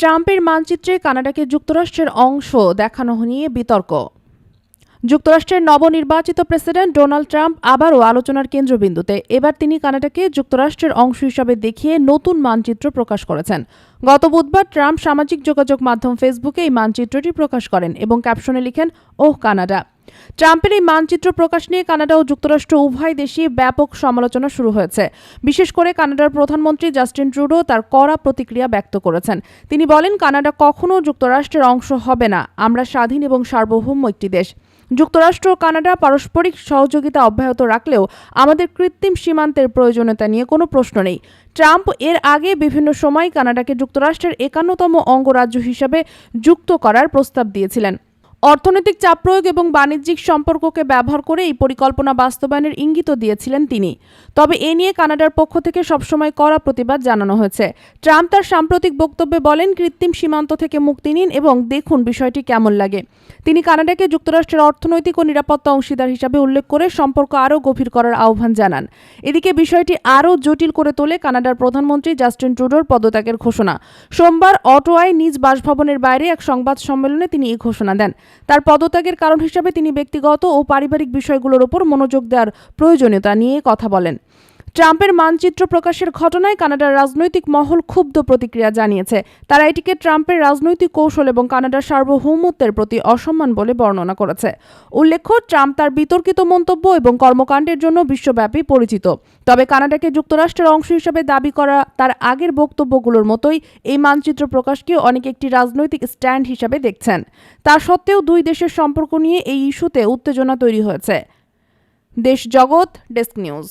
ট্রাম্পের মানচিত্রে কানাডাকে যুক্তরাষ্ট্রের অংশ দেখানো নিয়ে বিতর্ক। যুক্তরাষ্ট্রের নবনির্বাচিত প্রেসিডেন্ট ডোনাল্ড ট্রাম্প আবারও আলোচনার কেন্দ্রবিন্দুতে। এবার তিনি কানাডাকে যুক্তরাষ্ট্রের অংশ হিসাবে দেখিয়ে নতুন মানচিত্র প্রকাশ করেছেন। গত বুধবার ট্রাম্প সামাজিক যোগাযোগ মাধ্যম ফেসবুকে এই মানচিত্রটি প্রকাশ করেন এবং ক্যাপশনে লিখেন, ওহ, কানাডা। ট্রাম্পের এই মানচিত্র প্রকাশ নিয়ে কানাডা ও যুক্তরাষ্ট্র উভয় দেশই ব্যাপক সমালোচনা শুরু হয়েছে। বিশেষ করে কানাডার প্রধানমন্ত্রী জাস্টিন ট্রুডো তার কড়া প্রতিক্রিয়া ব্যক্ত করেছেন। তিনি বলেন, কানাডা কখনো যুক্তরাষ্ট্রের অংশ হবে না। আমরা স্বাধীন এবং সার্বভৌম একটি দেশ। যুক্তরাষ্ট্র ও কানাডা পারস্পরিক সহযোগিতা অব্যাহত রাখলেও আমাদের কৃত্রিম সীমান্তের প্রয়োজনীয়তা নিয়ে কোনো প্রশ্ন নেই। ট্রাম্প এর আগে বিভিন্ন সময় কানাডাকে যুক্তরাষ্ট্রের একান্নতম অঙ্গরাজ্য হিসাবে যুক্ত করার প্রস্তাব দিয়েছিলেন। অর্থনৈতিক চাপ প্রয়োগ এবং বাণিজ্যিক সম্পর্ককে ব্যবহার করে এই পরিকল্পনা বাস্তবায়নের ইঙ্গিত দিয়েছিলেন তিনি। তবে এ নিয়ে কানাডার পক্ষ থেকে সবসময় কড়া প্রতিবাদ জানানো হয়েছে। ট্রাম্প তার সাম্প্রতিক বক্তব্যে বলেন, কৃত্রিম সীমান্ত থেকে মুক্তি নিন এবং দেখুন বিষয়টি কেমন লাগে। তিনি কানাডাকে যুক্তরাষ্ট্রের অর্থনৈতিক ও নিরাপত্তা অংশীদার হিসাবে উল্লেখ করে সম্পর্ক আরও গভীর করার আহ্বান জানান। এদিকে বিষয়টি আরও জটিল করে তোলে কানাডার প্রধানমন্ত্রী জাস্টিন ট্রুডোর পদত্যাগের ঘোষণা। সোমবার অটোয়ায় নিজ বাসভবনের বাইরে এক সংবাদ সম্মেলনে তিনি এই ঘোষণা দেন। তার পদত্যাগের কারণ হিসাবে তিনি ব্যক্তিগত ও পারিবারিক বিষয়গুলোর ওপর মনোযোগ দেওয়ার প্রয়োজনীয়তা নিয়ে কথা বলেন। ট্রাম্পের মানচিত্র প্রকাশের ঘটনায় কানাডার রাজনৈতিক মহল ক্ষুব্ধ প্রতিক্রিয়া জানিয়েছে। তারা এটিকে ট্রাম্পের রাজনৈতিক কৌশল এবং কানাডার সার্বভৌমত্বের প্রতি অসম্মান বলে বর্ণনা করেছে। উল্লেখ্য, ট্রাম্প তার বিতর্কিত মন্তব্য এবং কর্মকাণ্ডের জন্য বিশ্বব্যাপী পরিচিত। তবে কানাডাকে যুক্তরাষ্ট্রের অংশ হিসেবে দাবি করা তার আগের বক্তব্যগুলোর মতোই এই মানচিত্র প্রকাশকে অনেকে একটি রাজনৈতিক স্ট্যান্ড হিসাবে দেখছেন। তা সত্ত্বেও দুই দেশের সম্পর্ক নিয়ে এই ইস্যুতে উত্তেজনা তৈরি হয়েছে। দেশ জগৎ, ডেস্ক নিউজ।